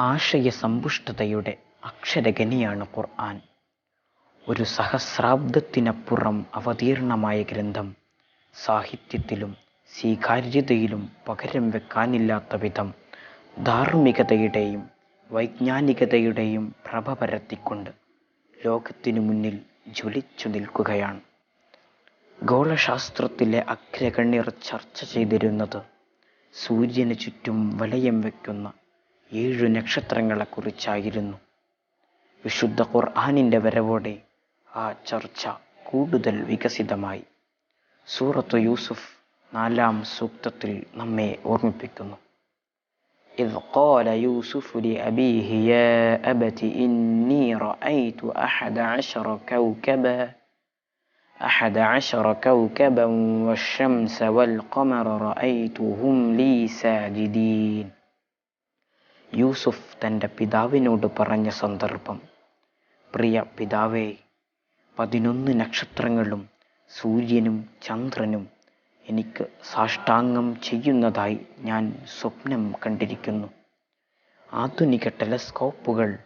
ആശയസമ്പുഷ്ടതയുടെ അക്ഷരഗനിയാണ് ഖുർആൻ. ഒരു സഹസ്രാബ്ദത്തിനപ്പുറം അവതീർണമായ ഗ്രന്ഥം സാഹിത്യത്തിലും സ്വീകാര്യതയിലും പകരം വെക്കാനില്ലാത്ത വിധം ധാർമ്മികതയുടെയും വൈജ്ഞാനികതയുടെയും പ്രഭ പരത്തിക്കൊണ്ട് ലോകത്തിനു മുന്നിൽ ജ്വലിച്ചു നിൽക്കുകയാണ്. ഗോളശാസ്ത്രത്തിലെ അഗ്രഗണ്യർ ചർച്ച ചെയ്തിരുന്നത് സൂര്യന് ചുറ്റും വലയം വയ്ക്കുന്ന ഏഴു നക്ഷത്രങ്ങളെക്കുറിച്ചായിരുന്നു വിശുദ്ധ ഖുർആാനിൻ്റെ വരവോടെ ആ ചർച്ച കൂടുതൽ വികസിതമായി സൂറത്ത് യൂസുഫ് നാലാം സൂക്തത്തിൽ നമ്മെ ഓർമ്മിപ്പിക്കുന്നു إذ قال يوسف لأبيه يا أبت إني رأيت أحد عشر كوكبا أحد عشر كوكبا والشمس والقمر رأيتهم لي ساجدين യൂസുഫ് തന്റെ പിതാവിനോട് പറഞ്ഞ സന്ദർഭം. പ്രിയ പിതാവേ പതിനൊന്ന് നക്ഷത്രങ്ങളും സൂര്യനും ചന്ദ്രനും എനിക്ക് സാഷ്ടാംഗം ചെയ്യുന്നതായി ഞാൻ സ്വപ്നം കണ്ടിരിക്കുന്നു. ആധുനിക ടെലസ്കോപ്പുകൾ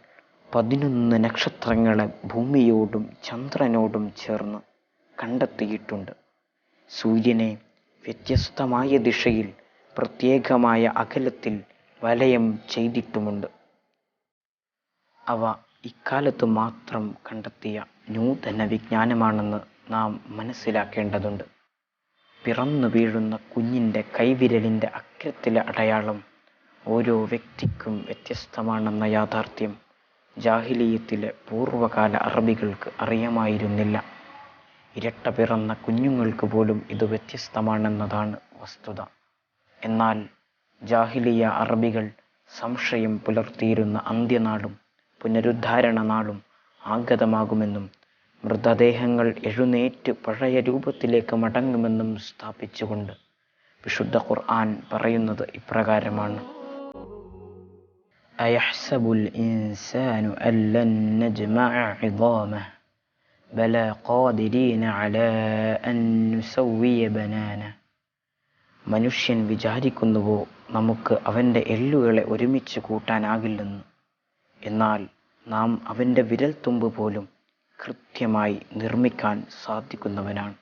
പതിനൊന്ന് നക്ഷത്രങ്ങളെ ഭൂമിയോടും ചന്ദ്രനോടും ചേർന്ന് കണ്ടെത്തിയിട്ടുണ്ട്. സൂര്യനെ വ്യത്യസ്തമായ ദിശയിൽ പ്രത്യേകമായ അകലത്തിൽ വലയം ചെയ്തിട്ടുമുണ്ട്. അവ ഇക്കാലത്ത് മാത്രം കണ്ടെത്തിയ നൂതന വിജ്ഞാനമാണെന്ന് നാം മനസ്സിലാക്കേണ്ടതുണ്ട്. പിറന്നു വീഴുന്ന കുഞ്ഞിന്റെ കൈവിരലിന്റെ അഗ്രത്തിലെ അടയാളം ഓരോ വ്യക്തിക്കും വ്യത്യസ്തമാണെന്ന യാഥാർത്ഥ്യം ജാഹിലീയത്തിലെ പൂർവകാല അറബികൾക്ക് അറിയാമായിരുന്നില്ല. ഇരട്ട പിറന്ന കുഞ്ഞുങ്ങൾക്ക് പോലും ഇത് വ്യത്യസ്തമാണെന്നതാണ് വസ്തുത. എന്നാൽ ജാഹിലിയ അറബികൾ സംശയം പുലർത്തിയിരുന്ന അന്ത്യനാളും പുനരുദ്ധാരണ നാളും ആഗതമാകുമെന്നും മൃതദേഹങ്ങൾ എഴുന്നേറ്റ് പഴയ രൂപത്തിലേക്ക് മടങ്ങുമെന്നും സ്ഥാപിച്ചുകൊണ്ട് വിശുദ്ധ ഖുർആൻ പറയുന്നത് ഇപ്രകാരമാണ് أيحسب الإنسان أن لن نجمع عظامه بلى قادرين على أن نسوي بنانه മനുഷ്യൻ വിചാരിക്കുന്നുവോ നമുക്ക് അവന്റെ എല്ലുകളെ ഒരുമിച്ച് കൂട്ടാനാകില്ലെന്ന്. എന്നാൽ നാം അവന്റെ വിരൽത്തുമ്പ് പോലും കൃത്യമായി നിർമ്മിക്കാൻ സാധിക്കുന്നവനാണ്.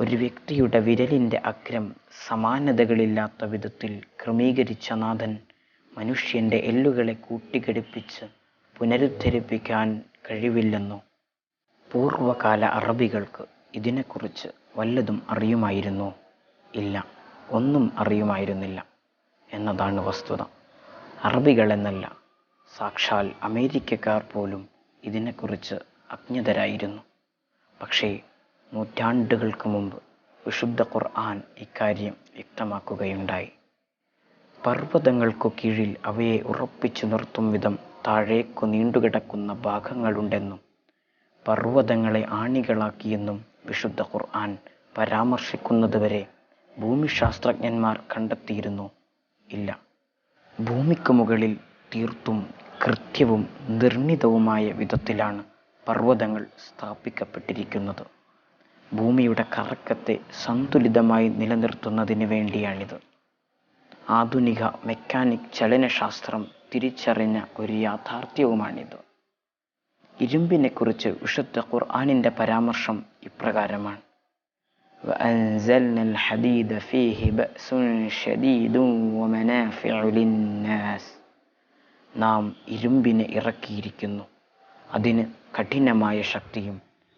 ഒരു വ്യക്തിയുടെ വിരലിന്റെ അഗ്രം സമാനതകളില്ലാത്ത വിധത്തിൽ ക്രമീകരിച്ച നാഥൻ മനുഷ്യന്റെ എല്ലുകളെ കൂട്ടിഘടിപ്പിച്ച് പുനരുദ്ധരിപ്പിക്കാൻ കഴിവില്ലെന്നോ. പൂർവകാല അറബികൾക്ക് ഇതിനെക്കുറിച്ച് വല്ലതും അറിയുമായിരുന്നോ? ഇല്ല. ഒന്നും അറിയുമായിരുന്നില്ല എന്നതാണ് വസ്തുത. അറബികളെന്നല്ല സാക്ഷാൽ അമേരിക്കക്കാർ പോലും ഇതിനെക്കുറിച്ച് അജ്ഞതരായിരുന്നു പക്ഷേ നൂറ്റാണ്ടുകൾക്ക് മുമ്പ് വിശുദ്ധ ഖുർആൻ ഇക്കാര്യം വ്യക്തമാക്കുകയുണ്ടായി. പർവതങ്ങൾക്കു കീഴിൽ അവയെ ഉറപ്പിച്ചു നിർത്തും വിധം താഴേക്കു നീണ്ടുകിടക്കുന്ന ഭാഗങ്ങളുണ്ടെന്നും പർവതങ്ങളെ ആണികളാക്കിയെന്നും വിശുദ്ധ ഖുർആൻ പരാമർശിക്കുന്നതുവരെ ഭൂമിശാസ്ത്രജ്ഞന്മാർ കണ്ടെത്തിയിരുന്നു. ഇല്ല. ഭൂമിക്ക് മുകളിൽ തീർത്തും കൃത്യവും നിർണിതവുമായ വിധത്തിലാണ് പർവതങ്ങൾ സ്ഥാപിക്കപ്പെട്ടിരിക്കുന്നത്. ഭൂമിയുടെ കറക്കത്തെ സന്തുലിതമായി നിലനിർത്തുന്നതിന് വേണ്ടിയാണിത്. ആധുനിക മെക്കാനിക് ചലനശാസ്ത്രം തിരിച്ചറിഞ്ഞ ഒരു യാഥാർത്ഥ്യവുമാണിത്. ഇരുമ്പിനെക്കുറിച്ച് വിശുദ്ധ ഖുർആാനിന്റെ പരാമർശം ഇപ്രകാരമാണ്. وأنزلنا الحديد فيه بأس شديد ومنافع للناس നാം ഇരുമ്പിനെ ഇറക്കിയിരിക്കുന്നു അതിന് കഠിനമായ ശക്തിയും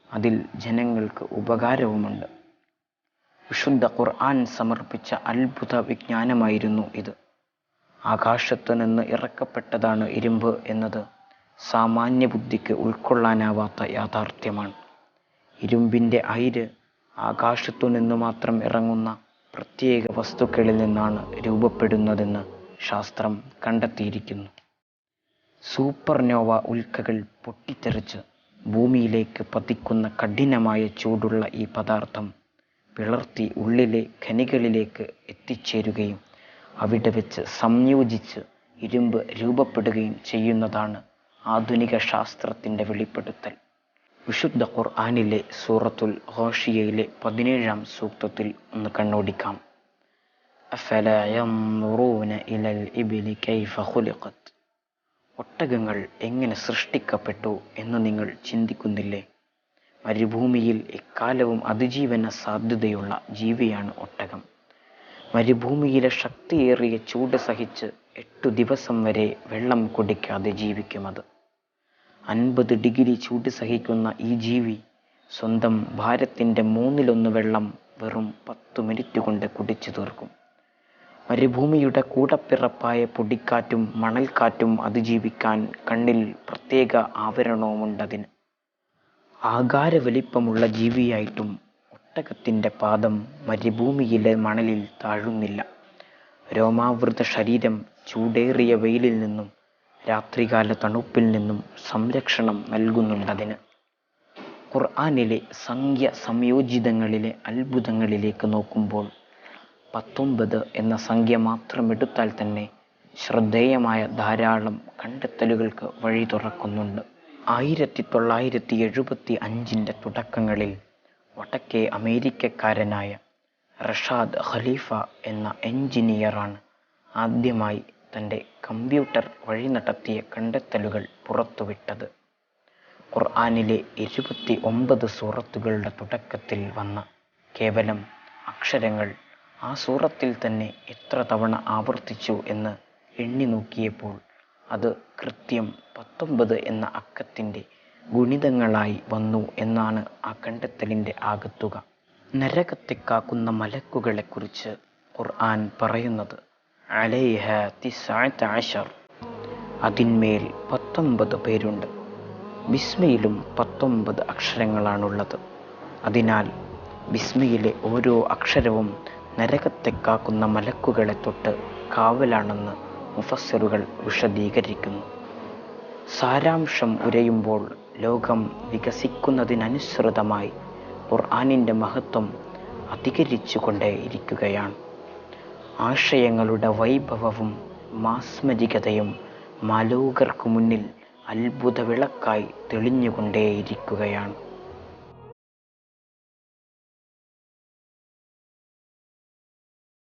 അതിൽ ജനങ്ങൾക്ക് ഉപകാരവുമുണ്ട് വിശുദ്ധ ഖുർആൻ സമർപ്പിച്ച അത്ഭുത വിജ്ഞാനമായിരുന്നു ഇത് ആകാശത്തു നിന്ന് ഇറക്കപ്പെട്ടതാണ് ഇരുമ്പ് എന്നത് സാമാന്യ ബുദ്ധിക്ക് ഉൾക്കൊള്ളാനാവാത്ത യാഥാർത്ഥ്യമാണ് ഇരുമ്പിൻ്റെ അയിര് ആകാശത്തു നിന്ന് മാത്രം ഇറങ്ങുന്ന പ്രത്യേക വസ്തുക്കളിൽ നിന്നാണ് രൂപപ്പെടുന്നതെന്ന് ശാസ്ത്രം കണ്ടെത്തിയിരിക്കുന്നു. സൂപ്പർനോവ ഉൽക്കകൾ പൊട്ടിത്തെറിച്ച് ഭൂമിയിലേക്ക് പതിക്കുന്ന കഠിനമായ ചൂടുള്ള ഈ പദാർത്ഥം പിളർത്തി ഉള്ളിലെ ഖനികളിലേക്ക് എത്തിച്ചേരുകയും അവിടെ വെച്ച് സംയോജിച്ച് ഇരുമ്പ് രൂപപ്പെടുകയും ചെയ്യുന്നതാണ് ആധുനിക ശാസ്ത്രത്തിന്റെ വെളിപ്പെടുത്തൽ. വിശുദ്ധ ഖുർആാനിലെ സൂറത്തുൽ ഹോഷിയയിലെ പതിനേഴാം സൂക്തത്തിൽ ഒന്ന് കണ്ണോടിക്കാം. ഒട്ടകങ്ങൾ എങ്ങനെ സൃഷ്ടിക്കപ്പെട്ടു എന്ന് നിങ്ങൾ ചിന്തിക്കുന്നില്ലേ? മരുഭൂമിയിൽ എക്കാലവും അതിജീവന സാധ്യതയുള്ള ജീവിയാണ് ഒട്ടകം. മരുഭൂമിയിലെ ശക്തിയേറിയ ചൂട് സഹിച്ച് എട്ടു ദിവസം വരെ വെള്ളം കുടിക്കാതെ ജീവിക്കുമത് അൻപത് ഡിഗ്രി ചൂട് സഹിക്കുന്ന ഈ ജീവി സ്വന്തം ഭാരത്തിന്റെ മൂന്നിലൊന്ന് വെള്ളം വെറും പത്തു മിനിറ്റ് കൊണ്ട് കുടിച്ചു തീർക്കും. മരുഭൂമിയുടെ കൂടപ്പിറപ്പായ പൊടിക്കാറ്റും മണൽക്കാറ്റും അതിജീവിക്കാൻ കണ്ണിൽ പ്രത്യേക ആവരണവുമുണ്ടതിന്. ആകാര വലിപ്പമുള്ള ജീവിയായിട്ടും ഒട്ടകത്തിന്റെ പാദം മരുഭൂമിയിലെ മണലിൽ താഴുന്നില്ല. രോമാവൃത ശരീരം ചൂടേറിയ വെയിലിൽ നിന്നും രാത്രികാല തണുപ്പിൽ നിന്നും സംരക്ഷണം നൽകുന്നുണ്ടതിന് ഖുർആാനിലെ സംഖ്യ സംയോജിതങ്ങളിലെ അത്ഭുതങ്ങളിലേക്ക് നോക്കുമ്പോൾ പത്തൊമ്പത് എന്ന സംഖ്യ മാത്രം എടുത്താൽ തന്നെ ശ്രദ്ധേയമായ ധാരാളം കണ്ടെത്തലുകൾക്ക് വഴി തുറക്കുന്നുണ്ട്. ആയിരത്തി തൊള്ളായിരത്തി എഴുപത്തി അഞ്ചിന്റെ തുടക്കങ്ങളിൽ വടക്കേ അമേരിക്കക്കാരനായ റഷാദ് ഖലീഫ എന്ന എഞ്ചിനീയറാണ് ആദ്യമായി തന്റെ കമ്പ്യൂട്ടർ വഴി നടത്തിയ കണ്ടെത്തലുകൾ പുറത്തുവിട്ടത്. ഖുർആാനിലെ ഇരുപത്തി ഒമ്പത് സൂറത്തുകളുടെ തുടക്കത്തിൽ വന്ന കേവലം അക്ഷരങ്ങൾ ആ സൂറത്തിൽ തന്നെ എത്ര തവണ ആവർത്തിച്ചു എന്ന് എണ്ണി നോക്കിയപ്പോൾ അത് കൃത്യം പത്തൊമ്പത് എന്ന അക്കത്തിന്റെ ഗുണിതങ്ങളായി വന്നു എന്നാണ് ആ കണ്ടെത്തലിന്റെ ആകത്തുക. നരകത്തെ കാക്കുന്ന മലക്കുകളെക്കുറിച്ച് ഖുർആൻ പറയുന്നത് അലൈഹ അശർ അതിന്മേൽ പത്തൊമ്പത് പേരുണ്ട്. ബിസ്മയിലും പത്തൊമ്പത് അക്ഷരങ്ങളാണുള്ളത്. അതിനാൽ ബിസ്മയിലെ ഓരോ അക്ഷരവും നരകത്തെ കാക്കുന്ന മലക്കുകളെ തൊട്ട് കാവലാണെന്ന് മുഫസ്സിറുകൾ വിശദീകരിക്കുന്നു. സാരാംശം ഉരയുമ്പോൾ ലോകം വികസിക്കുന്നതിനനുസൃതമായി ഖുർആാനിന്റെ മഹത്വം അധികരിച്ചു കൊണ്ടേയിരിക്കുകയാണ് ആശയങ്ങളുടെ വൈഭവവും മാസ്മരികതയും മാലോകർക്കു മുന്നിൽ അത്ഭുത വിളക്കായി തെളിഞ്ഞുകൊണ്ടേയിരിക്കുകയാണ്.